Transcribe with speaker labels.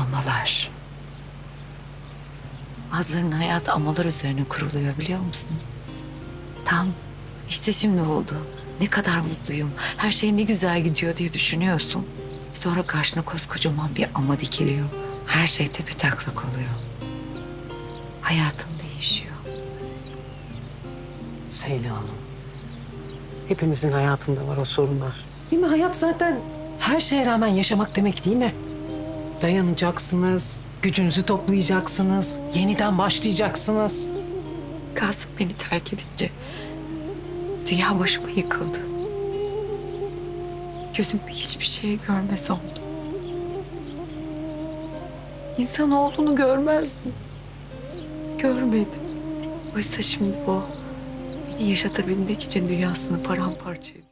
Speaker 1: Amalar. Bazılarının hayatı amalar üzerine kuruluyor biliyor musun? Tam işte şimdi oldu. Ne kadar mutluyum. Her şey ne güzel gidiyor diye düşünüyorsun. Sonra karşına koskocaman bir ama dikiliyor. Her şey tepe taklak oluyor. Hayatın değişiyor.
Speaker 2: Seyla Hanım. Hepimizin hayatında var o sorunlar. Değil mi? Hayat zaten her şeye rağmen yaşamak demek değil mi? Dayanacaksınız, gücünüzü toplayacaksınız, yeniden başlayacaksınız.
Speaker 1: Kasım beni terk edince dünya başıma yıkıldı. Gözüm hiçbir şey görmez oldu. İnsan olduğunu görmezdim. Görmedim. Oysa şimdi o beni yaşatabilmek için dünyasını paramparça ediyor.